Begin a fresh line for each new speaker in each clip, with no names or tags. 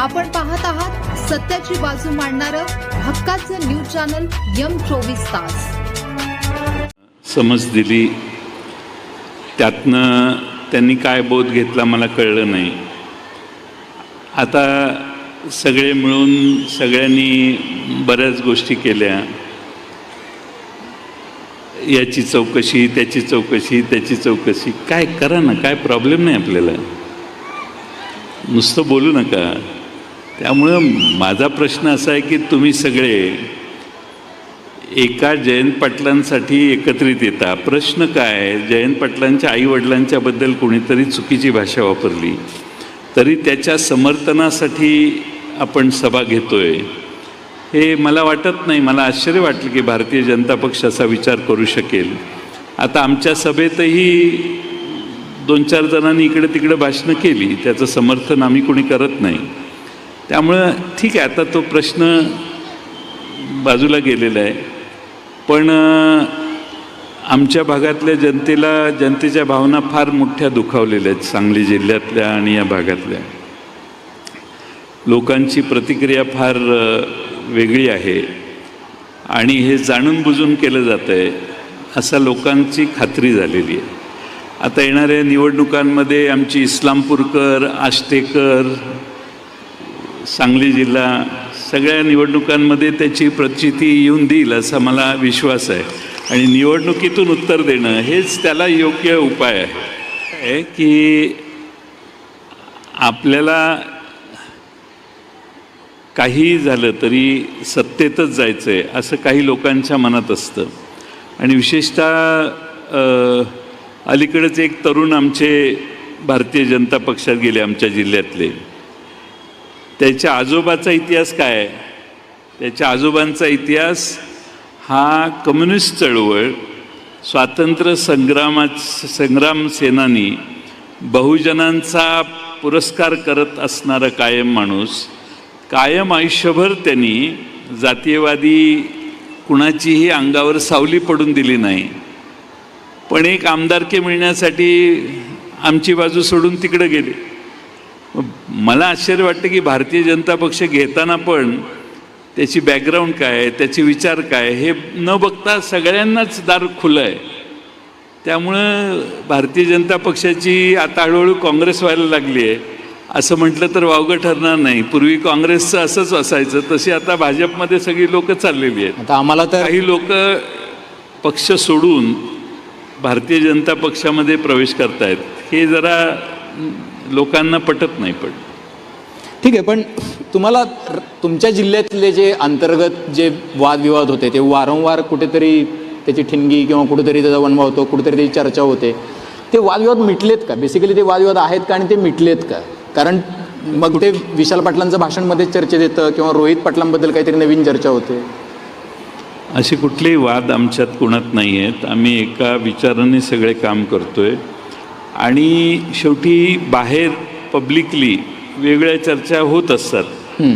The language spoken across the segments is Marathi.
आपण पाहत आहात सत्याची बाजू मांडणारं हक्काचं न्यूज चॅनल यम चोवीस तास.
समज दिली. त्यातनं त्यांनी काय बोध घेतला मला कळलं नाही. आता सगळे मिळून सगळ्यांनी बऱ्याच गोष्टी केल्या. याची चौकशी त्याची चौकशी त्याची चौकशी. काय करा ना काय प्रॉब्लेम नाही आपल्याला. नुसतं बोलू नका. त्यामुळं माझा प्रश्न असा आहे की तुम्ही सगळे एका जयंत पाटलांसाठी एकत्रित येता. प्रश्न काय जयंत पाटलांच्या आईवडिलांच्याबद्दल कोणीतरी चुकीची भाषा वापरली तरी त्याच्या समर्थनासाठी आपण सभा घेतोय. हे मला वाटत नाही. मला आश्चर्य वाटलं की भारतीय जनता पक्ष असा विचार करू शकेल. आता आमच्या सभेतही दोन चार जणांनी इकडे तिकडे भाषणं केली. त्याचं समर्थन आम्ही कोणी करत नाही. त्यामुळं ठीक आहे आता तो प्रश्न बाजूला गेलेला आहे. पण आमच्या भागातल्या जनतेला जनतेच्या भावना फार मोठ्या दुखावलेल्या आहेत सांगली जिल्ह्यातल्या आणि या भागातल्या. लोकांची प्रतिक्रिया फार वेगळी आहे. आणि हे जाणून बुजून केलं जातं आहे असा लोकांची खात्री झालेली आहे. आता येणाऱ्या निवडणुकांमध्ये आमची इस्लामपूरकर आष्टेकर सांगली जिल्हा सगळ्या निवडणुकांमध्ये त्याची प्रचिती येऊन देईल असा मला विश्वास आहे. आणि निवडणुकीतून उत्तर देणं हेच त्याला योग्य उपाय आहे. की आपल्याला काही झालं तरी सत्तेतच जायचं आहे असं काही लोकांच्या मनात असतं. आणि विशेषतः अलीकडेच एक तरुण आमचे भारतीय जनता पक्षात गेले आमच्या जिल्ह्यातले. त्याच्या आजोबाचा इतिहास काय आहे? त्याच्या आजोबांचा इतिहास हा कम्युनिस्ट चळवळ स्वातंत्र्य संग्रामा संग्राम सेनानी बहुजनांचा पुरस्कार करत असणारा कायम माणूस कायम आयुष्यभर त्यांनी जातीयवादी कुणाचीही अंगावर सावली पडून दिली नाही. पण एक आमदारकी मिळण्यासाठी आमची बाजू सोडून तिकडे गेली. मला आश्चर्य वाटतं की भारतीय जनता पक्ष घेताना पण त्याची बॅकग्राऊंड काय आहे त्याचे विचार काय हे न बघता सगळ्यांनाच दार खुलं आहे. त्यामुळं भारतीय जनता पक्षाची आता हळूहळू काँग्रेस व्हायला लागली आहे. असं म्हटलं तर वावगं ठरणार नाही. पूर्वी काँग्रेसचं असंच असायचं तशी आता भाजपमध्ये सगळी लोकं चाललेली आहेत.
आता आम्हाला तर
काही लोक पक्ष सोडून भारतीय जनता पक्षामध्ये प्रवेश करतायत. हे जरा लोकांना पटत नाही पण.
ठीक आहे पण तुम्हाला तुमच्या जिल्ह्यातले जे अंतर्गत जे वादविवाद होते ते वारंवार कुठेतरी त्याची ठिणगी किंवा कुठेतरी त्याचा वनवा होतो कुठेतरी त्याची चर्चा होते. ते वादविवाद मिटलेत का? बेसिकली ते वादविवाद आहेत का आणि ते मिटलेत का? कारण मग ते विशाल पाटलांचं भाषणमध्ये चर्चेत येतं किंवा रोहित पाटलांबद्दल काहीतरी नवीन चर्चा होते.
असे कुठलेही वाद आमच्यात कुणात नाही आहेत आम्ही एका विचाराने सगळे काम करतोय. आणि शेवटी बाहेर पब्लिकली वेगळ्या चर्चा होत असतात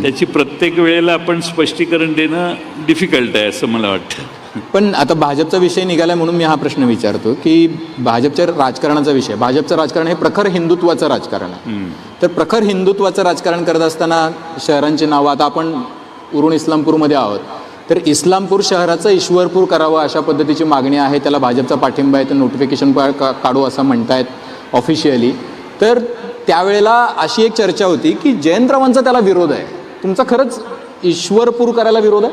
त्याची प्रत्येक वेळेला आपण स्पष्टीकरण देणं डिफिकल्ट आहे असं मला वाटतं.
पण आता भाजपचा विषय निघाला म्हणून मी हा प्रश्न विचारतो की भाजपच्या राजकारणाचा विषय भाजपचं राजकारण हे प्रखर हिंदुत्वाचं राजकारण आहे. तर प्रखर हिंदुत्वाचं राजकारण करत असताना शहरांची नावं आता आपण उरुण इस्लामपूरमध्ये आहोत. तर इस्लामपूर शहराचं ईश्वरपूर करावं अशा पद्धतीची मागणी आहे त्याला भाजपचा पाठिंबा आहे तर नोटिफिकेशन काढू असं म्हणतायत. ऑफिशियली तर त्यावेळेला अशी एक चर्चा होती की जयंतरावांचा त्याला विरोध आहे. तुमचा खरंच ईश्वरपूर करायला विरोध आहे?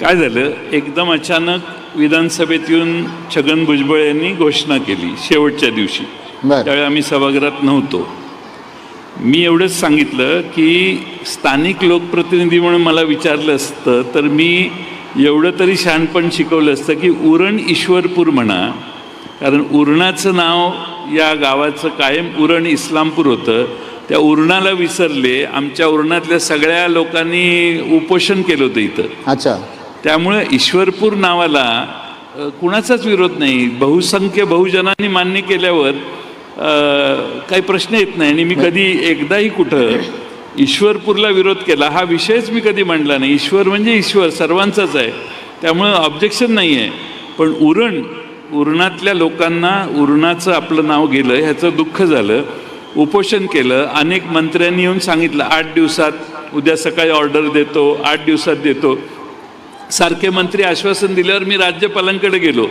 काय झालं? एकदम अचानक विधानसभेत येऊन छगन भुजबळ यांनी घोषणा केली शेवटच्या दिवशी. त्यावेळी आम्ही सभागृहात नव्हतो. मी एवढंच सांगितलं की स्थानिक लोकप्रतिनिधी म्हणून मला विचारलं असतं तर मी एवढं तरी शहाणपण शिकवलं असतं की उरण ईश्वरपूर म्हणा कारण उरणाचं नाव या गावाचं कायम उरण इस्लामपूर होतं. त्या उरणाला विसरले. आमच्या उरणातल्या सगळ्या लोकांनी उपोषण केलं होतं इथं.
अच्छा.
त्यामुळे ईश्वरपूर नावाला कुणाचाच विरोध नाही. बहुसंख्य बहुजनांनी मान्य केल्यावर काही प्रश्न येत नाही. आणि मी कधी एकदाही कुठं ईश्वरपूरला विरोध केला हा विषयच मी कधी मांडला नाही. ईश्वर म्हणजे ईश्वर सर्वांचाच आहे. त्यामुळं ऑब्जेक्शन नाही आहे पण उरण उरणातल्या लोकांना उरणाचं आपलं नाव गेलं ह्याचं दुःख झालं. उपोषण केलं अनेक मंत्र्यांनी येऊन सांगितलं आठ दिवसात उद्या सकाळी ऑर्डर देतो आठ दिवसात देतो. सारखे मंत्री आश्वासन दिल्यावर मी राज्यपालांकडे गेलो.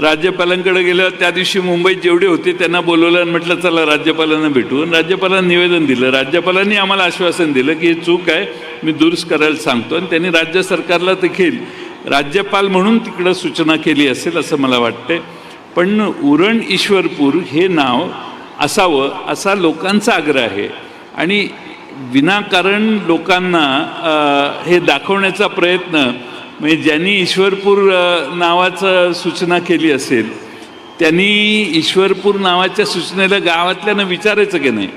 राज्यपालांकडे गेल्यावर त्या दिवशी मुंबईत जेवढे होते त्यांना बोलवलं आणि म्हटलं चला राज्यपालांना भेटू. आणि राज्यपालांना निवेदन दिलं. राज्यपालांनी आम्हाला आश्वासन दिलं की ही चूक आहे मी दुरुस्त करायला सांगतो. आणि त्यांनी राज्य सरकारला देखील राज्यपाल म्हणून तिकडं सूचना केली असेल असं मला वाटते पण उरण ईश्वरपूर हे नाव असावं असा लोकांचा आग्रह आहे. आणि विनाकारण लोकांना हे दाखवण्याचा प्रयत्न म्हणजे ज्यांनी ईश्वरपूर नावाचं सूचना केली असेल त्यांनी ईश्वरपूर नावाच्या सूचनेला गावातल्यानं विचारायचं की नाही?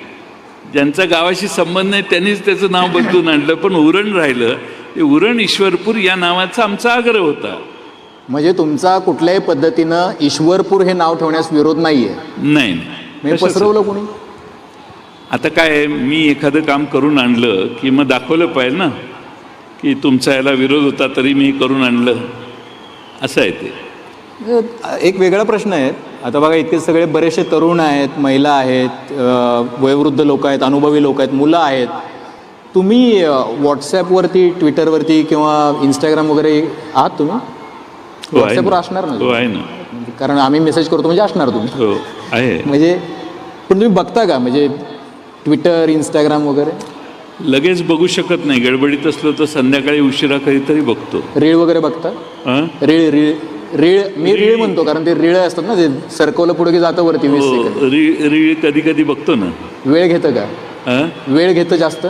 ज्यांचा गावाशी संबंध नाही त्यांनीच त्याचं नाव बदलून आणलं. पण उरण राहिलं उरण ईश्वरपूर या नावाचा आमचा आग्रह होता.
म्हणजे तुमचा कुठल्याही पद्धतीनं ईश्वरपूर हे नाव ठेवण्यास विरोध नाहीये.
नाही नाही?
पसरवलं कोणी?
आता काय आहे, मी एखादं काम करून आणलं की मग दाखवलं पाहिजे ना की तुमचा याला विरोध होता तरी मी करून आणलं. असं आहे ते.
एक वेगळा प्रश्न आहे. आता बघा इतके सगळे बरेचसे तरुण आहेत महिला आहेत वयोवृद्ध लोक आहेत अनुभवी लोक आहेत मुलं आहेत. तुम्ही व्हॉट्सॲपवरती ट्विटरवरती किंवा इंस्टाग्राम वगैरे आहात तुम्ही?
हो
व्हॉट्सॲपवर
ना.
असणार
हो
ना
आहे ना.
कारण आम्ही मेसेज करतो म्हणजे असणार तुम्ही.
हो आहे.
म्हणजे पण तुम्ही बघता का? म्हणजे ट्विटर इंस्टाग्राम वगैरे?
लगेच बघू शकत नाही. गडबडीत असलो तर संध्याकाळी उशिरा कधीतरी बघतो.
रीळ वगैरे बघता?
हां?
रीळ रीळ रीळ मी रीळ म्हणतो कारण ते रीळ असतात ना ते सरकवलं पुढे की जातं वरती
हो रीळ रीळ कधी कधी बघतो ना.
वेळ घेतं का?
हां?
वेळ घेतं जास्त?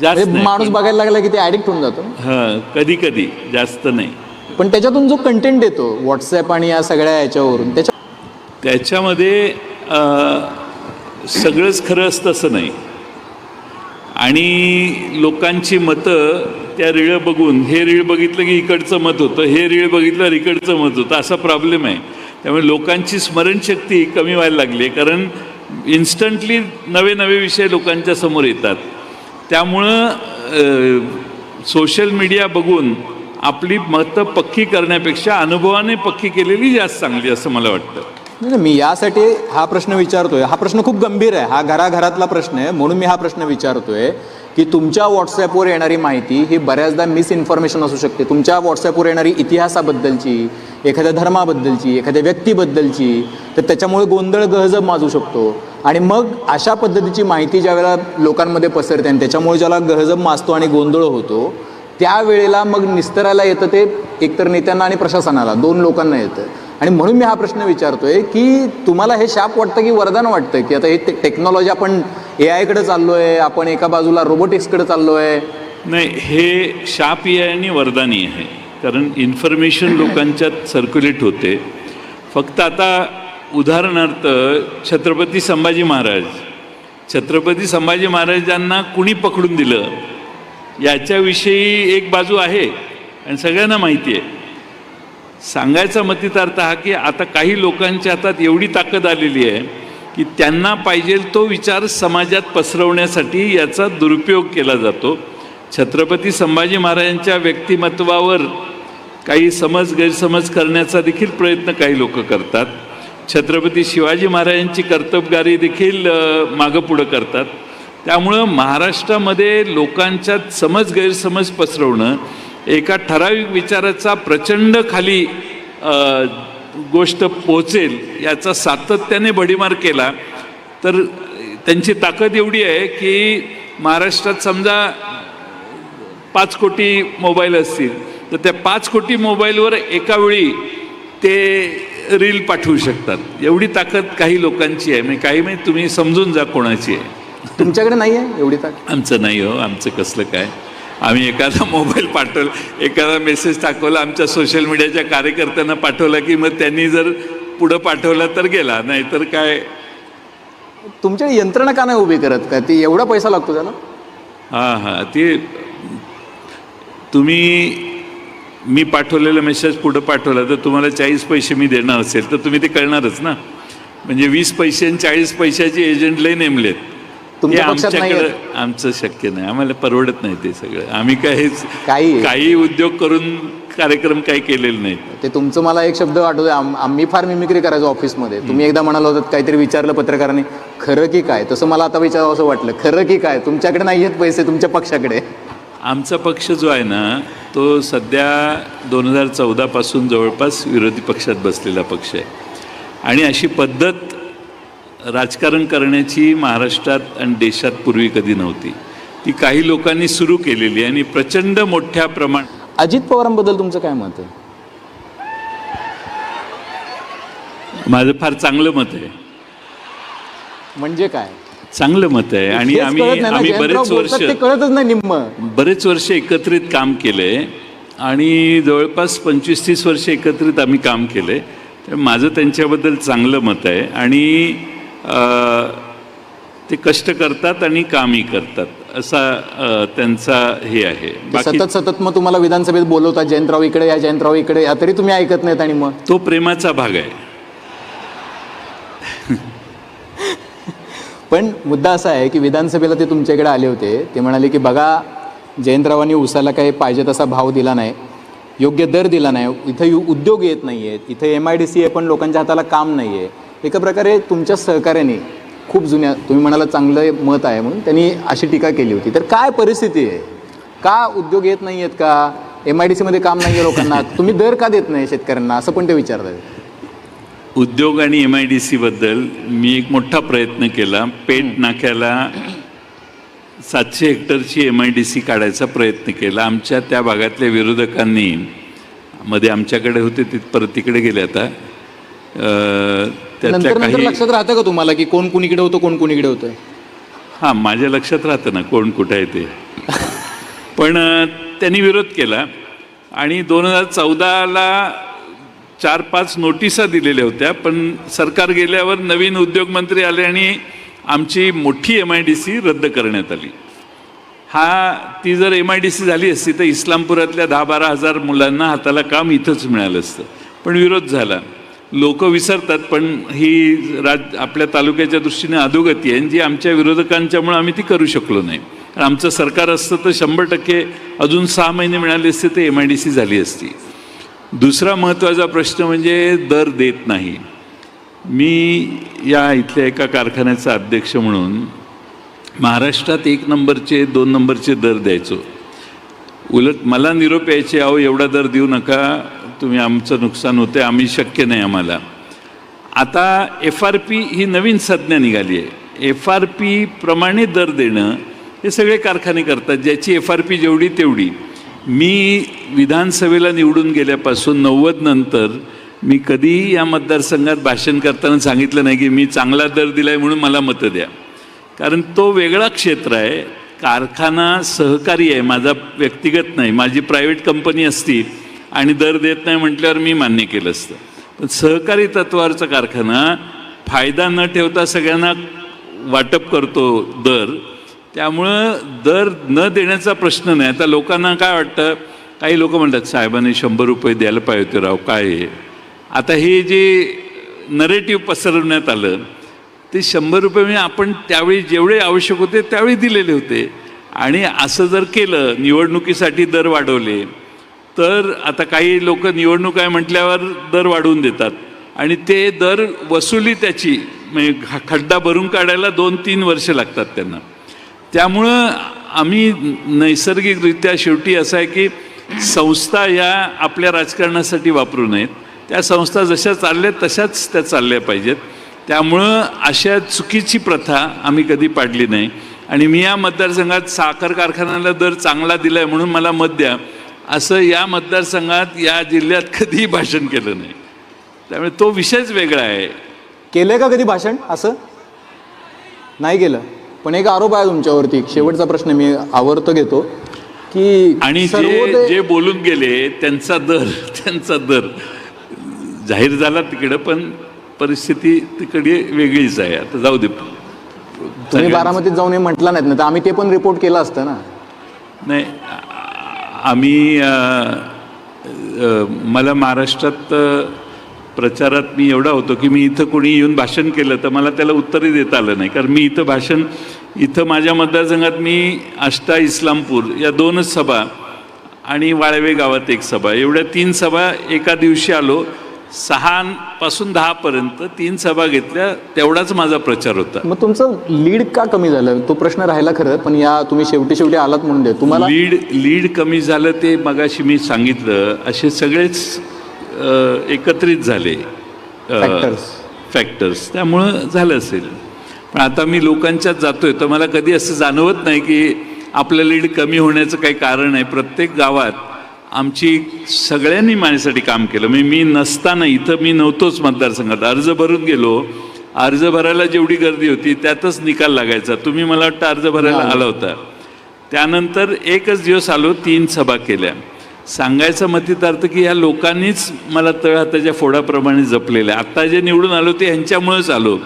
जास्त.
माणूस बघायला लागला की ते ऍडिक्ट होऊन जातो.
हां कधी कधी जास्त नाही.
पण त्याच्यातून जो कंटेंट येतो व्हॉट्सॲप आणि या सगळ्या याच्यावरून त्याच्या
त्याच्यामध्ये सगळंच खरं असतं असं नाही. आणि लोकांची मतं त्या रीळ बघून हे रीळ बघितलं की इकडचं मत होतं हे रीळ बघितलं इकडचं मत होतं असा प्रॉब्लेम आहे. त्यामुळे लोकांची स्मरणशक्ती कमी व्हायला लागली आहे कारण इन्स्टंटली नवे नवे विषय लोकांच्या समोर येतात. त्यामुळं सोशल मीडिया बघून आपली मतं पक्की करण्यापेक्षा अनुभवाने पक्की केलेली जास्त चांगली असं मला वाटतं.
नाही, मी यासाठी हा प्रश्न विचारतोय. हा प्रश्न खूप गंभीर आहे. हा घराघरातला प्रश्न आहे म्हणून मी हा प्रश्न विचारतोय की तुमच्या व्हॉट्सॲपवर येणारी माहिती ही बऱ्याचदा मिसइन्फॉर्मेशन असू शकते. तुमच्या व्हॉट्सॲपवर येणारी इतिहासाबद्दलची एखाद्या धर्माबद्दलची एखाद्या व्यक्तीबद्दलची तर त्याच्यामुळे गोंधळ गहजब माजू शकतो. आणि मग अशा पद्धतीची माहिती ज्या वेळेला लोकांमध्ये पसरते आणि त्याच्यामुळे ज्याला गहजम माजतो आणि गोंधळ होतो त्यावेळेला मग निस्तरायला येतं ते एकतर नेत्यांना आणि प्रशासनाला दोन लोकांना येतं. आणि म्हणून मी हा प्रश्न विचारतोय की तुम्हाला हे शाप वाटतं की वरदान वाटतं की आता हे टे टेक्नॉलॉजी आपण ए आयकडे आहे आपण एका बाजूला रोबोटिक्सकडे आहे
नाही हे शाप आहे आणि वरदानी आहे. कारण इन्फॉर्मेशन लोकांच्यात सर्क्युलेट होते. फक्त आता उदाहरणार्थ छत्रपती संभाजी महाराज. छत्रपती संभाजी महाराजांना कुणी पकडून दिलं? याच्याविषयी एक बाजू आहे आणि सगळ्यांना माहिती आहे. सांगायचा मतितार्थ हा की आता काही लोकांच्या हातात एवढी ताकद आलेली आहे की त्यांना पाहिजे तो विचार समाजात पसरवण्यासाठी याचा दुरुपयोग केला जातो. छत्रपती संभाजी महाराजांच्या व्यक्तिमत्वावर काही समज गैरसमज करण्याचा देखील प्रयत्न काही लोक करतात. छत्रपती शिवाजी महाराजांची कर्तबगारी देखील मागं पुढं करतात. त्यामुळं महाराष्ट्रामध्ये लोकांच्यात समज गैरसमज पसरवणं एका ठराविक विचाराचा प्रचंड खाली गोष्ट पोचेल याचा सातत्याने भडीमार केला. तर त्यांची ताकद एवढी आहे की महाराष्ट्रात समजा पाच कोटी मोबाईल असतील तर त्या पाच कोटी मोबाईलवर एकावेळी ते रील पाठवू शकतात. एवढी ताकद काही लोकांची आहे. म्हणजे काही म्हणजे तुम्ही समजून जा कोणाची आहे.
तुमच्याकडे नाही आहे एवढी ताकद?
आमचं नाही हो. आमचं कसलं काय? आम्ही एखादा मोबाईल पाठवला एखादा मेसेज टाकवला आमच्या सोशल मीडियाच्या कार्यकर्त्यांना पाठवला की मग त्यांनी जर पुढं पाठवला तर गेला. नाहीतर काय?
तुमच्याकडे यंत्रणा का नाही उभी करत? का ती एवढा पैसा लागतो त्याला?
हां हां. ते तुम्ही मी पाठवलेला मेसेज पुढं पाठवला तर तुम्हाला चाळीस पैसे मी देणार असेल तर तुम्ही ते कळणारच ना. म्हणजे वीस पैसे आणि चाळीस पैशाचे एजंट लय नेमलेत.
नाही
आमच्याकडं आमचं शक्य नाही. आम्हाला परवडत नाही ते सगळं. आम्ही काहीच
काही
काही उद्योग करून कार्यक्रम काही केलेले नाहीत.
ते तुमचं मला एक शब्द आठवतो आम- आम्ही फार मिमिक्री करायचो ऑफिसमध्ये तुम्ही एकदा म्हणाला होतात काहीतरी विचारलं पत्रकाराने खरं की काय? तसं मला आता विचारावं असं वाटलं. खरं की काय? तुमच्याकडे नाही आहेत पैसे तुमच्या पक्षाकडे.
आमचा पक्ष जो आहे ना तो सध्या दोन हजार चौदापासून जवळपास विरोधी पक्षात बसलेला पक्ष आहे. आणि अशी पद्धत राजकारण करण्याची महाराष्ट्रात आणि देशात पूर्वी कधी नव्हती. ती काही लोकांनी सुरू केलेली आणि प्रचंड मोठ्या प्रमाण
अजित पवारांबद्दल तुमचं काय मत आहे?
माझं फार चांगलं मत आहे.
म्हणजे काय?
चांगलं मत आहे. आणि आम्ही आम्ही बरेच वर्ष
कळतच नाही निम्म.
बरेच वर्ष एकत्रित काम केलं आणि जवळपास पंचवीस तीस वर्ष एकत्रित आम्ही काम केलं. तर माझं त्यांच्याबद्दल चांगलं मत आहे. आणि ते कष्ट करतात आणि कामही करतात. असा त्यांचा हे आहे.
सतत सतत मग तुम्हाला विधानसभेत बोलवतात जयंतराव इकडे या जयंतराव इकडे या तरी तुम्ही ऐकत नाहीत आणि मग?
तो प्रेमाचा भाग आहे.
पण मुद्दा असा आहे की विधानसभेला ते तुमच्याकडे आले होते. ते म्हणाले की बघा जयंतरावांनी उसाला काही पाहिजे तसा भाव दिला नाही योग्य दर दिला नाही इथं यु- उद्योग येत नाही आहेत इथं एम आय डी सी आहे पण लोकांच्या हाताला काम नाही आहे एका प्रकारे तुमच्या सहकार्याने खूप जुन्या तुम्ही म्हणाला चांगलं मत आहे म्हणून त्यांनी अशी टीका केली होती. तर काय परिस्थिती आहे? का उद्योग येत नाही आहेत का एम आय डी सीमध्ये काम नाही आहे लोकांना. तुम्ही दर का देत नाही शेतकऱ्यांना? असं पण ते विचारतात
उद्योग आणि एम आय डी सीबद्दल मी एक मोठा प्रयत्न केला. पेट नाक्याला सातशे हेक्टरची एम आय डी सी काढायचा प्रयत्न केला. आमच्या त्या भागातल्या विरोधकांनी मध्ये आमच्याकडे होते ते परत तिकडे गेले आता. त्यातल्या काही
लक्षात राहतं का तुम्हाला की कोण कुणीकडे होतं कोण कुणीकडे होतं?
हां माझ्या लक्षात राहतं ना कोण कुठं आहे ते. पण त्यांनी विरोध केला. आणि दोन हजार चौदाला चार पाच नोटिसा दिलेल्या होत्या पण सरकार गेल्यावर नवीन उद्योगमंत्री आले आणि आमची मोठी एम आय डी सी रद्द करण्यात आली. हा ती जर एम आय डी सी झाली असती तर इस्लामपुरातल्या दहा बारा हजार मुलांना हाताला काम इथंच मिळालं असतं. पण विरोध झाला. लोक विसरतात पण ही राज आपल्या तालुक्याच्या दृष्टीने अधोगती आहे. जी आमच्या विरोधकांच्यामुळे आम्ही ती करू शकलो नाही. आमचं सरकार असतं तर शंभर टक्के अजून सहा महिने मिळाले असते तर एम आय डी सी झाली असती. दुसरा महत्त्वाचा प्रश्न म्हणजे दर देत नाही. मी या इथल्या एका कारखान्याचा अध्यक्ष म्हणून महाराष्ट्रात एक नंबरचे दोन नंबरचे दर द्यायचो. उलट मला निरोप यायचे अहो एवढा दर देऊ नका तुम्ही आमचं नुकसान होते आम्ही शक्य नाही आम्हाला. आता एफ आर पी ही नवीन संज्ञा निघाली आहे. एफ आर पी प्रमाणे दर देणं हे सगळे कारखाने करतात ज्याची एफ आर पी जेवढी तेवढी. मी विधानसभेला निवडून गेल्यापासून नव्वद नंतर मी कधीही या मतदारसंघात भाषण करताना सांगितलं नाही की मी चांगला दर दिला आहे म्हणून मला मतं द्या. कारण तो वेगळा क्षेत्र आहे कारखाना सहकारी आहे माझा व्यक्तिगत नाही माझी प्रायव्हेट कंपनी असती आणि दर देत नाही म्हटल्यावर मी मान्य केलं असतं. पण सहकारी तत्वावरचा कारखाना फायदा न ठेवता सगळ्यांना वाटप करतो दर त्यामुळं दर न देण्याचा प्रश्न नाही. आता लोकांना काय वाटतं? काही लोक म्हणतात साहेबांनी शंभर रुपये द्यायला पाहिजे होते राव काय आहे आता हे जे नरेटिव्ह पसरवण्यात आलं ते शंभर रुपये म्हणजे आपण त्यावेळी जेवढे आवश्यक होते त्यावेळी दिलेले होते. आणि असं जर केलं निवडणुकीसाठी दर वाढवले तर आता काही लोक निवडणूक आहे म्हटल्यावर दर वाढवून देतात. आणि ते दर वसुली त्याची म्हणजे खड्डा भरून काढायला दोन तीन वर्ष लागतात त्यांना. त्यामुळं आम्ही नैसर्गिकरित्या शेवटी असं आहे की संस्था या आपल्या राजकारणासाठी वापरू नयेत. त्या संस्था जशा चालल्या तशाच त्या चालल्या पाहिजेत. त्यामुळं अशा चुकीची प्रथा आम्ही कधी पाडली नाही. आणि मी या मतदारसंघात साखर कारखान्याला दर चांगला दिला आहे म्हणून मला मत द्या. असं या मतदारसंघात या जिल्ह्यात कधीही भाषण केलं नाही. त्यामुळे तो विषयच वेगळा आहे.
केलं का कधी भाषण असं? नाही केलं. पण एक आरोप आहे तुमच्यावरती. शेवटचा प्रश्न मी आवर्त घेतो की
आणि जे जे बोलून गेले त्यांचा दर त्यांचा दर. जाहीर झाला तिकडं पण परिस्थिती तिकडे वेगळीच आहे. आता जाऊ दे.
तुम्ही बारामतीत जाऊन हे म्हटलं नाहीत ना तर आम्ही ते पण रिपोर्ट केलं असतं ना.
नाही आम्ही मला महाराष्ट्रात प्रचारात मी एवढा होतो की मी इथं कोणी येऊन भाषण केलं तर मला त्याला उत्तरही देता आलं नाही. कारण मी इथं भाषण इथं माझ्या मतदारसंघात मी आष्टा इस्लामपूर या दोनच सभा आणि वाळवे गावात एक सभा. एवढ्या तीन सभा एका दिवशी आलो. सहापासून दहापर्यंत तीन सभा घेतल्या. तेवढाच माझा प्रचार होता.
मग तुमचं लीड का कमी झालं? तो प्रश्न राहिला खरं पण या तुम्ही शेवटी शेवटी आलात म्हणून दे तुम्हाला
लीड लीड कमी झालं ते मगाशी मी सांगितलं. असे सगळेच एकत्रित झाले. फॅक्टर्स त्यामुळं झालं असेल. पण आता मी लोकांच्यात जातोय तर मला कधी असं जाणवत नाही की आपलं लीड कमी होण्याचं काही कारण आहे. प्रत्येक गावात आमची सगळ्यांनी माझ्यासाठी काम केलं. म्हणजे मी नसताना इथं मी नव्हतोच मतदारसंघात. अर्ज भरून गेलो. अर्ज भरायला जेवढी गर्दी होती त्यातच निकाल लागायचा. तुम्ही मला वाटतं अर्ज भरायला आला होता. त्यानंतर एकच दिवस आलो तीन सभा केल्या. सांगायचं मतितार्थ की ह्या लोकांनीच मला तळ हाताच्या फोडाप्रमाणे जपलेलं आहे. आत्ता जे निवडून आलो ते ह्यांच्यामुळेच आलो.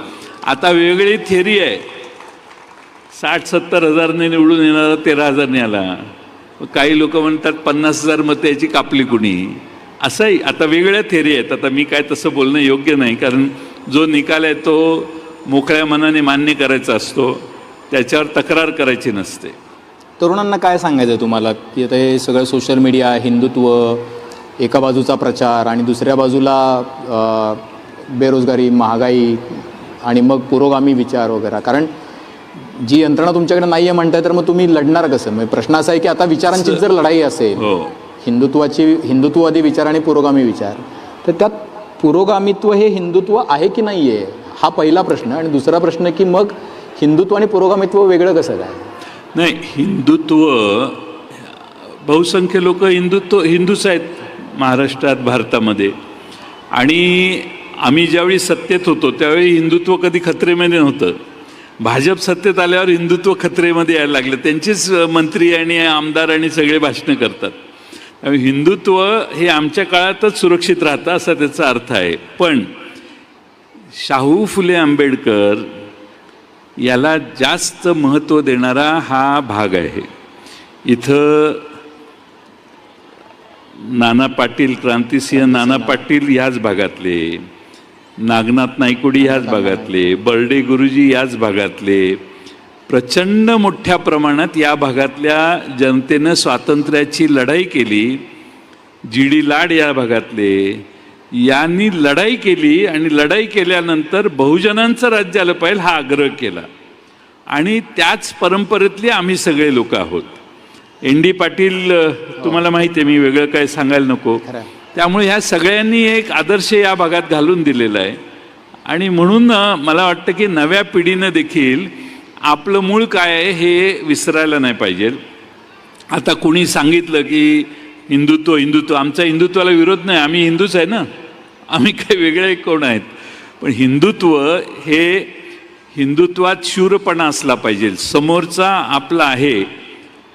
आता वेगळी थेरी आहे. साठ सत्तर हजारने निवडून येणारा तेरा हजारने आला. काही लोक म्हणतात पन्नास हजार मतं याची कापली कुणी. असंही आता वेगळ्या थेरी आहेत. आता मी काय तसं बोलणं योग्य नाही कारण जो निकाल आहे तो मोकळ्या मनाने मान्य करायचा असतो. त्याच्यावर तक्रार करायची नसते.
तरुणांना काय सांगायचं आहे तुम्हाला? की आता हे सगळं सोशल मीडिया हिंदुत्व एका बाजूचा प्रचार आणि दुसऱ्या बाजूला बेरोजगारी महागाई आणि मग पुरोगामी विचार वगैरे. कारण जी यंत्रणा तुमच्याकडे नाही आहे म्हणताय तर मग तुम्ही लढणार कसं? म्हणजे प्रश्न असा आहे की आता विचारांची जर लढाई असेल
हो.
हिंदुत्वाची हिंदुत्ववादी विचार आणि पुरोगामी विचार तर त्यात पुरोगामित्व हे हिंदुत्व आहे की नाही आहे हा पहिला प्रश्न. आणि दुसरा प्रश्न की मग हिंदुत्व आणि पुरोगामित्व वेगळं कसं काय?
नाही हिंदुत्व बहुसंख्य लोक हिंदुत्व हिंदूच आहेत महाराष्ट्रात भारतामध्ये. आणि आम्ही ज्यावेळी सत्तेत होतो त्यावेळी हिंदुत्व कधी खतरेमध्ये नव्हतं. भाजप सत्तेत आल्यावर हिंदुत्व खतरेमध्ये यायला लागलं. त्यांचेच मंत्री आणि आमदार आणि सगळे भाषणं करतात. त्यामुळे हिंदुत्व हे आमच्या काळातच सुरक्षित राहतं असा त्याचा अर्थ आहे. पण शाहू फुले आंबेडकर याला जास्त महत्त्व देणारा हा भाग आहे. इथं नाना पाटील क्रांतिसिंह नाना पाटील ह्याच भागातले नागनाथ नायकुडी ह्याच भागातले बर्डे गुरुजी याच भागातले प्रचंड मोठ्या प्रमाणात या भागातल्या जनतेनं स्वातंत्र्याची लढाई केली जी डी लाड या भागातले यांनी लढाई केली आणि लढाई केल्यानंतर बहुजनांचं राज्य आलं पाहिजे हा आग्रह केला. आणि त्याच परंपरेतले आम्ही सगळे लोक आहोत. एन डी पाटील तुम्हाला माहिती आहे मी वेगळं काय सांगायला नको. त्यामुळे ह्या सगळ्यांनी एक आदर्श या भागात घालून दिलेला आहे. आणि म्हणून मला वाटतं की नव्या पिढीनं देखील आपलं मूळ काय आहे हे विसरायला नाही पाहिजे. आता कोणी सांगितलं की हिंदुत्व हिंदुत्व. आमचा हिंदुत्वाला विरोध नाही. आम्ही हिंदूच आहे ना? आम्ही काही वेगळे कोण आहेत? पण हिंदुत्व हे हिंदुत्वात शूरपणा असला पाहिजे. समोरचा आपला आहे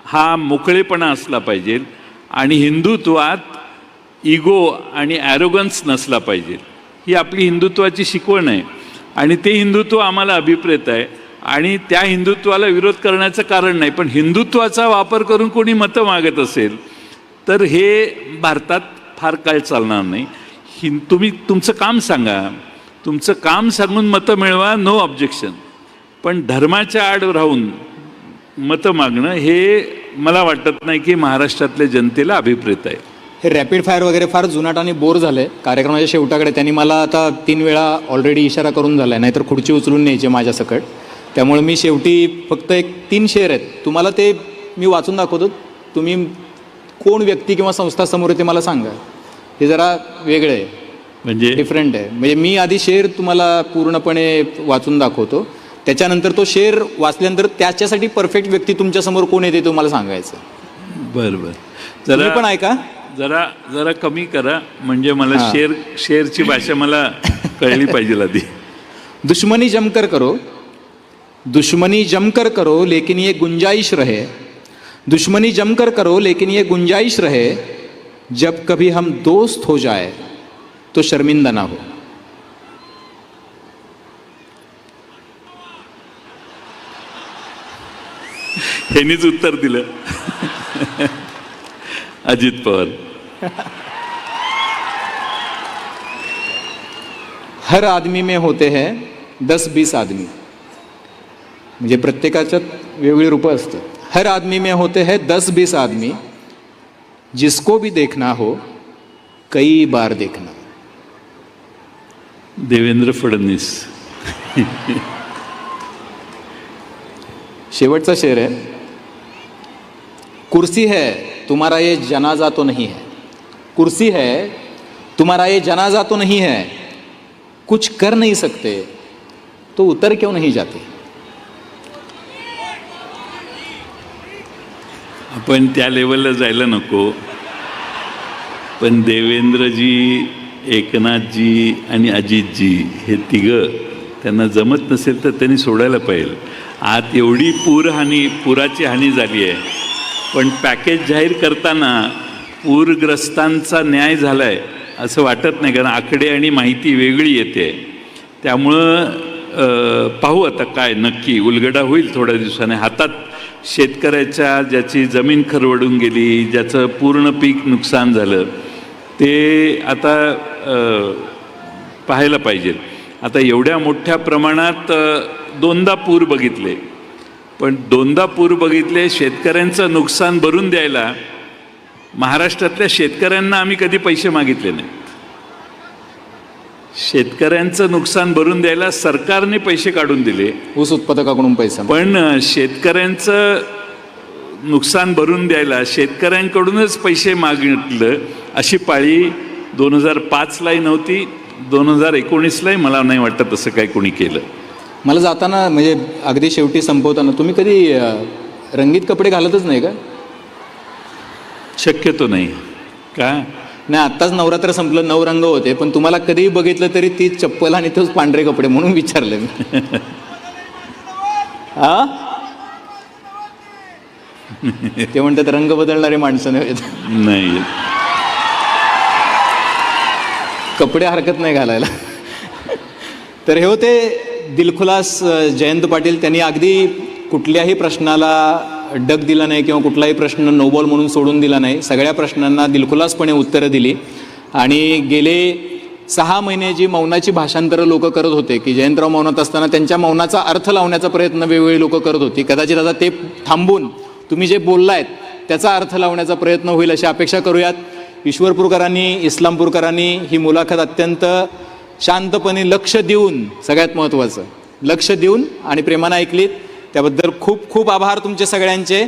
हा मोकळेपणा असला पाहिजे आणि हिंदुत्वात इगो आणि ॲरोगन्स नसला पाहिजे. ही आपली हिंदुत्वाची शिकवण आहे. आणि ते हिंदुत्व आम्हाला अभिप्रेत आहे. आणि त्या हिंदुत्वाला विरोध करण्याचं कारण नाही. पण हिंदुत्वाचा वापर करून कोणी मतं मागत असेल तर हे भारतात फार काळ चालणार नाही. हिं तुम्ही तुमचं काम सांगा. तुमचं काम सांगून मतं मिळवा नो ऑब्जेक्शन पण धर्माच्या आड राहून मतं मागणं हे मला वाटत नाही की महाराष्ट्रातल्या जनतेला अभिप्रेत आहे.
हे रॅपिड फायर वगैरे फार जुनाट आणि बोर झाले कार्यक्रमाच्या शेवटाकडे त्यांनी मला आता तीन वेळा ऑलरेडी इशारा करून झाला आहे नाहीतर खुर्ची उचलून न्यायची माझ्या सकट. त्यामुळे मी शेवटी फक्त एक तीन शेअर आहेत. तुम्हाला ते मी वाचून दाखवतो. तुम्ही कोण व्यक्ती किंवा संस्था समोर आहे ते मला सांगा. हे जरा वेगळं आहे.
म्हणजे?
डिफरंट आहे. म्हणजे मी आधी शेअर तुम्हाला पूर्णपणे वाचून दाखवतो. त्याच्यानंतर तो शेअर वाचल्यानंतर त्याच्यासाठी परफेक्ट व्यक्ती तुमच्यासमोर कोण येते तुम्हाला सांगायचं.
बरं बरं. जरा
पण ऐका.
जरा जरा कमी करा. म्हणजे मला. शेर शेरची भाषा मला कळली पाहिजे आधी.
दुश्मनी जमकर करो. दुश्मनी जमकर करो लेकिन ये गुंजाइश रहे. दुश्मनी जमकर करो लेकिन ये गुंजाइश रहे जब कभी हम दोस्त हो जाए तो शर्मिंदा ना हो।
ह्यांनीच उत्तर दिलं. अजित पवार.
हर आदमी में होते हैं दस बीस आदमी. म्हणजे प्रत्येकाच्यात वेगळी रूपं असतात. हर आदमी में होते हैं दस बीस आदमी। जिसको भी देखना हो कई बार देखना।
देवेंद्र फडणवीस।
शेवटचा शेर है। कुर्सी है तुम्हारा ये जनाजा तो नहीं है। कुर्सी है तुम्हारा ये जनाजा तो नहीं है। कुछ कर नहीं सकते तो उतर क्यों नहीं जाते?
आपण त्या लेवलला जायला नको. पण देवेंद्रजी एकनाथजी आणि अजितजी हे तिघं त्यांना जमत नसेल तर त्यांनी सोडायला पाहिजे. आत एवढी पूरहानी पुराची हानी झाली आहे. पण पॅकेज जाहीर करताना पूरग्रस्तांचा न्याय झाला आहे असं वाटत नाही कारण आकडे आणि माहिती वेगळी येते. त्यामुळं पाहू आता काय नक्की. उलगडा होईल थोड्या दिवसाने. हातात शेतकऱ्याच्या ज्याची जमीन खरवडून गेली ज्याचं पूर्ण पीक नुकसान झालं ते आता पाहायला पाहिजेत आता एवढ्या मोठ्या प्रमाणात दोनदा पूर बघितले. पण दोनदा पूर बघितले शेतकऱ्यांचं नुकसान भरून द्यायला महाराष्ट्रातल्या शेतकऱ्यांना आम्ही कधी पैसे मागितले नाही. शेतकऱ्यांचं नुकसान भरून द्यायला सरकारने पैसे काढून दिले.
ऊस उत्पादकाकडून पैसा.
पण शेतकऱ्यांचं नुकसान भरून द्यायला शेतकऱ्यांकडूनच पैसे मागितलं अशी पाळी दोन हजार पाचलाही नव्हती. दोन हजार एकोणीसलाही मला नाही वाटत तसं काय कोणी केलं.
मला जाताना म्हणजे अगदी शेवटी संपवताना तुम्ही कधी रंगीत कपडे घालतच नाही का?
शक्यतो नाही. का?
नाही आत्ताच नवरात्र संपलं नऊ रंग होते पण तुम्हाला कधीही बघितलं तरी ती चप्पल आणि तोच पांढरे कपडे म्हणून विचारलं मी. हा ते म्हणतात रंग बदलणारे माणसं
नाही.
कपडे हरकत नाही घालायला. तर हे होते दिलखुलास जयंत पाटील. त्यांनी अगदी कुठल्याही प्रश्नाला डग दिला नाही किंवा कुठलाही प्रश्न नोबॉल म्हणून सोडून दिला नाही. सगळ्या प्रश्नांना दिलखुलासपणे उत्तरं दिली. आणि गेले सहा महिने जी मौनाची भाषांतरं लोक करत होते की जयंतराव मौनात असताना त्यांच्या मौनाचा अर्थ लावण्याचा प्रयत्न वेगवेगळी लोक करत होती. कदाचित आता ते थांबून तुम्ही जे बोललायत त्याचा अर्थ लावण्याचा प्रयत्न होईल अशी अपेक्षा करूयात. ईश्वरपूरकरांनी इस्लामपूरकरांनी ही मुलाखत अत्यंत शांतपणे लक्ष देऊन सगळ्यात महत्त्वाचं लक्ष देऊन आणि प्रेमानं ऐकलीत. त्याबद्दल खूप खूप आभार तुमचे सगळ्यांचे.